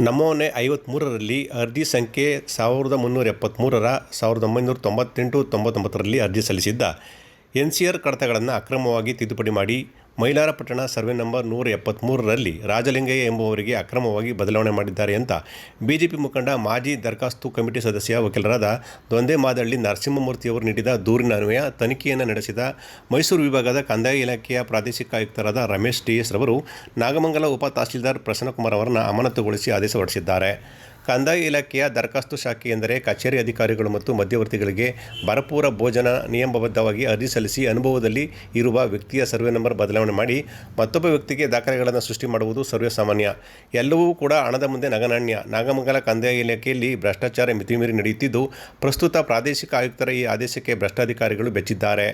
ನಮೂನೆ ಐವತ್ತ್ಮೂರರಲ್ಲಿ ಅರ್ಜಿ ಸಂಖ್ಯೆ ಸಾವಿರದ ಮುನ್ನೂರ ಎಪ್ಪತ್ತ್ಮೂರರ ಸಾವಿರದ ಒಂಬೈನೂರ ತೊಂಬತ್ತೆಂಟು ತೊಂಬತ್ತೊಂಬತ್ತರಲ್ಲಿ ಅರ್ಜಿ ಸಲ್ಲಿಸಿದ್ದ ಎನ್ ಸಿ ಆರ್ ಕಡತಗಳನ್ನು ಅಕ್ರಮವಾಗಿ ತಿದ್ದುಪಡಿ ಮಾಡಿ ಮೈಲಾರಪಟ್ಟಣ ಸರ್ವೆ ನಂಬರ್ ನೂರ ಎಪ್ಪತ್ತ್ಮೂರರಲ್ಲಿ ರಾಜಲಿಂಗಯ್ಯ ಎಂಬುವರಿಗೆ ಅಕ್ರಮವಾಗಿ ಬದಲಾವಣೆ ಮಾಡಿದ್ದಾರೆ ಅಂತ ಬಿಜೆಪಿ ಮುಖಂಡ ಮಾಜಿ ದರಖಾಸ್ತು ಕಮಿಟಿ ಸದಸ್ಯ ವಕೀಲರಾದ ದೊಂದೆ ಮಾದಳ್ಳಿ ನರಸಿಂಹಮೂರ್ತಿಯವರು ನೀಡಿದ ದೂರಿನ ಅನ್ವಯ, ತನಿಖೆಯನ್ನು ನಡೆಸಿದ ಮೈಸೂರು ವಿಭಾಗದ ಕಂದಾಯ ಇಲಾಖೆಯ ಪ್ರಾದೇಶಿಕ ಆಯುಕ್ತರಾದ ರಮೇಶ್ ಟಿ ಎಸ್ ರವರು ನಾಗಮಂಗಲ ಉಪ ತಹಸೀಲ್ದಾರ್ ಪ್ರಸನ್ನಕುಮಾರ್ ಅವರನ್ನು ಅಮಾನತುಗೊಳಿಸಿ ಆದೇಶ ಹೊರಡಿಸಿದ್ದಾರೆ. ಕಂದಾಯ ಇಲಾಖೆಯ ದರಖಾಸ್ತು ಶಾಖೆ ಎಂದರೆ ಕಚೇರಿ ಅಧಿಕಾರಿಗಳು ಮತ್ತು ಮಧ್ಯವರ್ತಿಗಳಿಗೆ ಭರಪೂರ ಭೋಜನ ನಿಯಮಬದ್ಧವಾಗಿ ಅರ್ಜಿ ಸಲ್ಲಿಸಿ ಅನುಭವದಲ್ಲಿ ಇರುವ ವ್ಯಕ್ತಿಯ ಸರ್ವೆ ನಂಬರ್ ಬದಲಾವಣೆ ಮಾಡಿ ಮತ್ತೊಬ್ಬ ವ್ಯಕ್ತಿಗೆ ದಾಖಲೆಗಳನ್ನು ಸೃಷ್ಟಿ ಮಾಡುವುದು ಸರ್ವೇ ಸಾಮಾನ್ಯ ಎಲ್ಲವೂ ಕೂಡ ಹಣದ ಮುಂದೆ ನಗನಾಣ್ಯ. ನಾಗಮಂಗಲ ಕಂದಾಯ ಇಲಾಖೆಯಲ್ಲಿ ಭ್ರಷ್ಟಾಚಾರ ಮಿತಿಮೀರಿ ನಡೆಯುತ್ತಿದ್ದು, ಪ್ರಸ್ತುತ ಪ್ರಾದೇಶಿಕ ಆಯುಕ್ತರ ಈ ಆದೇಶಕ್ಕೆ ಭ್ರಷ್ಟಾಧಿಕಾರಿಗಳು ಬೆಚ್ಚಿದ್ದಾರೆ.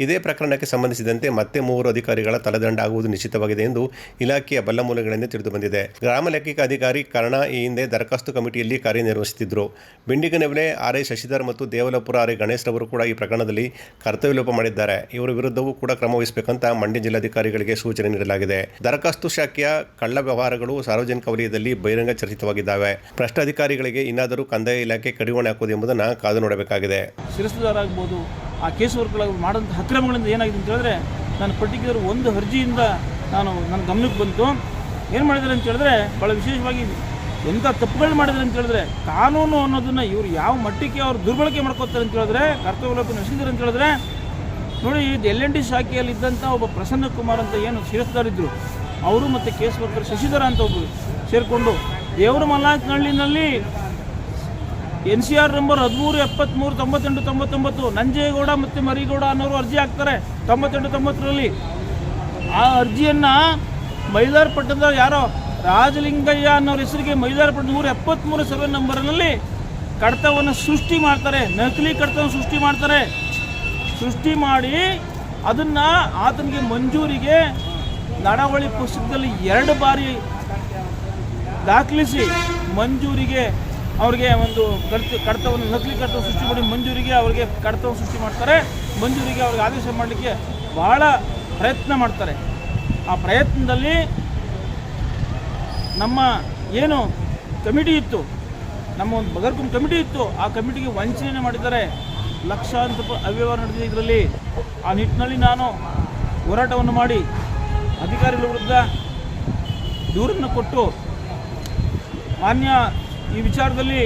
ಇದೇ ಪ್ರಕರಣಕ್ಕೆ ಸಂಬಂಧಿಸಿದಂತೆ ಮತ್ತೆ ಮೂವರು ಅಧಿಕಾರಿಗಳ ತಲೆದಂಡ ಆಗುವುದು ನಿಶ್ಚಿತವಾಗಿದೆ ಎಂದು ಇಲಾಖೆಯ ಬಲ್ಲ ಮೂಲಗಳಿಂದ ತಿಳಿದುಬಂದಿದೆ. ಗ್ರಾಮ ಲೆಕ್ಕಿಕ ಅಧಿಕಾರಿ ಕರ್ಣ ಈ ಹಿಂದೆ ದರಖಾಸ್ತು ಕಮಿಟಿಯಲ್ಲಿ ಕಾರ್ಯನಿರ್ವಹಿಸುತ್ತಿದ್ದರು. ಬಿಂಡಿಗನವಿಲೆ ಆರ್ ಐ ಶಶಿಧರ್ ಮತ್ತು ದೇವಲಪುರ ಆರ್ ಐ ಗಣೇಶ್ ರವರು ಕೂಡ ಈ ಪ್ರಕರಣದಲ್ಲಿ ಕರ್ತವ್ಯಲೋಪ ಮಾಡಿದ್ದಾರೆ. ಇವರ ವಿರುದ್ಧವೂ ಕೂಡ ಕ್ರಮ ವಹಿಸಬೇಕಂತ ಮಂಡ್ಯ ಜಿಲ್ಲಾಧಿಕಾರಿಗಳಿಗೆ ಸೂಚನೆ ನೀಡಲಾಗಿದೆ. ದರಖಾಸ್ತು ಶಾಖೆಯ ಕಳ್ಳ ವ್ಯವಹಾರಗಳು ಸಾರ್ವಜನಿಕ ವಲಯದಲ್ಲಿ ಬಹಿರಂಗ ಚರ್ಚಿತವಾಗಿದ್ದಾವೆ. ಭ್ರಷ್ಟ ಅಧಿಕಾರಿಗಳಿಗೆ ಇನ್ನಾದರೂ ಕಂದಾಯ ಇಲಾಖೆ ಕಡಿವಾಣೆ ಹಾಕೋದು ಎಂಬುದನ್ನು ಕಾದು ನೋಡಬೇಕಾಗಿದೆ. ಶಿರಸ್ತುದಾರಾಗ್ಬೋದು, ಆ ಕೇಸ್ ಮಾಡೋಂಥ ಅಕ್ರಮಗಳಿಂದ ಏನಾಗಿದೆ ಅಂತ ಹೇಳಿದ್ರೆ, ನಾನು ಪರ್ಟಿಕ್ಯುಲರ್ ಒಂದು ಅರ್ಜಿಯಿಂದ ನಾನು ನನ್ನ ಗಮನಕ್ಕೆ ಬಂತು. ಏನು ಮಾಡಿದ್ದಾರೆ ಅಂತ ಹೇಳಿದ್ರೆ ಭಾಳ ವಿಶೇಷವಾಗಿ ಎಂಥ ತಪ್ಪುಗಳು ಮಾಡಿದ್ರೆ ಅಂತ ಹೇಳಿದ್ರೆ ಕಾನೂನು ಅನ್ನೋದನ್ನು ಇವರು ಯಾವ ಮಟ್ಟಕ್ಕೆ ಅವ್ರು ದುರ್ಬಳಕೆ ಮಾಡ್ಕೋತಾರೆ ಅಂತ ಹೇಳಿದ್ರೆ ಕರ್ತವ್ಯ ಲೋಪ ಅಂತ ಹೇಳಿದ್ರೆ, ನೋಡಿ ಇದು ಎಲ್ ಎನ್ ಡಿ ಶಾಖೆಯಲ್ಲಿದ್ದಂಥ ಒಬ್ಬ ಪ್ರಸನ್ನ ಕುಮಾರ್ ಅಂತ ಏನು ಶಿರಸ್ದಾರಿದ್ದರು ಅವರು ಮತ್ತು ಕೇಸ್ ವರ್ಕರ್ ಶಶಿಧರ ಅಂತ ಒಬ್ಬರು ಸೇರಿಕೊಂಡು ದೇವರ ಮಲ್ಲಾಕ್ನಹಳ್ಳಿನಲ್ಲಿ ಎನ್ ಸಿ ಆರ್ ನಂಬರ್ ಹದಿಮೂರು ಎಪ್ಪತ್ತ್ಮೂರು ತೊಂಬತ್ತೆಂಟು, ತೊಂಬತ್ತೊಂಬತ್ತು, ನಂಜೇಗೌಡ ಮತ್ತು ಮರಿಗೌಡ ಅನ್ನೋರು ಅರ್ಜಿ ಹಾಕ್ತಾರೆ. ತೊಂಬತ್ತೆಂಟು, ತೊಂಬತ್ತರಲ್ಲಿ ಆ ಅರ್ಜಿಯನ್ನು ಮೈಲಾರಪಟ್ಟಣದ ಯಾರೋ ರಾಜಲಿಂಗಯ್ಯ ಅನ್ನೋರ ಹೆಸರಿಗೆ ಮೈದಾರಪಟ್ಟ ನೂರ ಎಪ್ಪತ್ತ್ಮೂರು ಸರ್ವೆ ನಂಬರ್ನಲ್ಲಿ ಕಡತವನ್ನು ಸೃಷ್ಟಿ ಮಾಡ್ತಾರೆ. ನಕಲಿ ಕಡತವನ್ನು ಸೃಷ್ಟಿ ಮಾಡ್ತಾರೆ. ಸೃಷ್ಟಿ ಮಾಡಿ ಅದನ್ನು ಆತನಿಗೆ ಮಂಜೂರಿಗೆ ನಡವಳಿ ಪುಸ್ತಕದಲ್ಲಿ ಎರಡು ಬಾರಿ ದಾಖಲಿಸಿ ಮಂಜೂರಿಗೆ ಅವ್ರಿಗೆ ಒಂದು ಕಡಿತ, ಕಡತವನ್ನು ನಕಲಿ ಕಡತ ಸೃಷ್ಟಿ ಮಾಡಿ ಮಂಜೂರಿಗೆ ಅವರಿಗೆ ಕಡತವನ್ನು ಸೃಷ್ಟಿ ಮಾಡ್ತಾರೆ. ಮಂಜೂರಿಗೆ ಅವ್ರಿಗೆ ಆದೇಶ ಮಾಡಲಿಕ್ಕೆ ಬಹಳ ಪ್ರಯತ್ನ ಮಾಡ್ತಾರೆ. ಆ ಪ್ರಯತ್ನದಲ್ಲಿ ನಮ್ಮ ಏನು ಕಮಿಟಿ ಇತ್ತು, ನಮ್ಮ ಒಂದು ಬಗರ್ಕುಂ ಕಮಿಟಿ ಇತ್ತು, ಆ ಕಮಿಟಿಗೆ ವಂಚನೆ ಮಾಡಿದ್ದಾರೆ. ಲಕ್ಷಾಂತರ ರೂಪಾಯಿ ಅವ್ಯವಹಾರ ನಡೆದಿದೆ ಇದರಲ್ಲಿ. ಆ ನಿಟ್ಟಿನಲ್ಲಿ ನಾನು ಹೋರಾಟವನ್ನು ಮಾಡಿ ಅಧಿಕಾರಿಗಳ ವಿರುದ್ಧ ದೂರನ್ನು ಕೊಟ್ಟು ಮಾನ್ಯ ಈ ವಿಚಾರದಲ್ಲಿ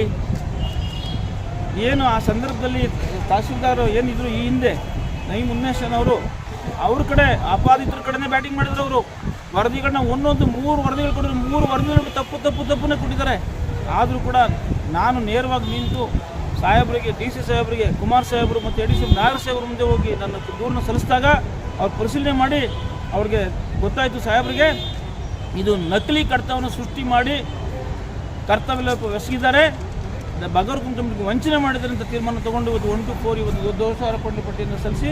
ಏನು ಆ ಸಂದರ್ಭದಲ್ಲಿ ತಹಸೀಲ್ದಾರ್ ಏನಿದ್ರು ಈ ಹಿಂದೆ ನೈಮ್ ಉನ್ಮೇಶನ್ ಅವರು ಅವ್ರ ಕಡೆ ಆಪಾದಿತರ ಕಡೆನೇ ಬ್ಯಾಟಿಂಗ್ ಮಾಡಿದ್ರು ಅವರು. ವರದಿಗಳನ್ನ ಒಂದೊಂದು ಮೂರು ವರದಿಗಳು ಕೊಟ್ಟಿದ್ರು. ಮೂರು ವರದಿಗಳು ತಪ್ಪು ತಪ್ಪು ತಪ್ಪನ್ನೇ ಕೊಟ್ಟಿದ್ದಾರೆ. ಆದರೂ ಕೂಡ ನಾನು ನೇರವಾಗಿ ನಿಂತು ಸಾಹೇಬರಿಗೆ, ಡಿ ಸಿ ಸಾಹೇಬರಿಗೆ, ಕುಮಾರ್ ಸಾಹೇಬರು ಮತ್ತು ಎ ಡಿ ಸಿ ನಾಗರ ಸಾಹೇಬ್ರ ಮುಂದೆ ಹೋಗಿ ನನ್ನ ದೂರನ್ನ ಸಲ್ಲಿಸಿದಾಗ ಅವ್ರು ಪರಿಶೀಲನೆ ಮಾಡಿ ಅವ್ರಿಗೆ ಗೊತ್ತಾಯಿತು ಸಾಹೇಬರಿಗೆ ಇದು ನಕಲಿ ಕಡತವನ್ನು ಸೃಷ್ಟಿ ಮಾಡಿ ಕರ್ತವ್ಯ ಲೋಪ ಎಸಗಿದ್ದಾರೆ. ಬಗರ್ ಕುಟುಂಬಕ್ಕೆ ವಂಚನೆ ಮಾಡಿದರೆ ಅಂತ ತೀರ್ಮಾನ ತಗೊಂಡು ಇವತ್ತು ಒಂಟು ಕೋರಿ ಫೋರ್ ಇವತ್ತು ದೋಷ ಆರೋಪಣೆ ಪಟ್ಟಿಯನ್ನು ಸಲ್ಲಿಸಿ.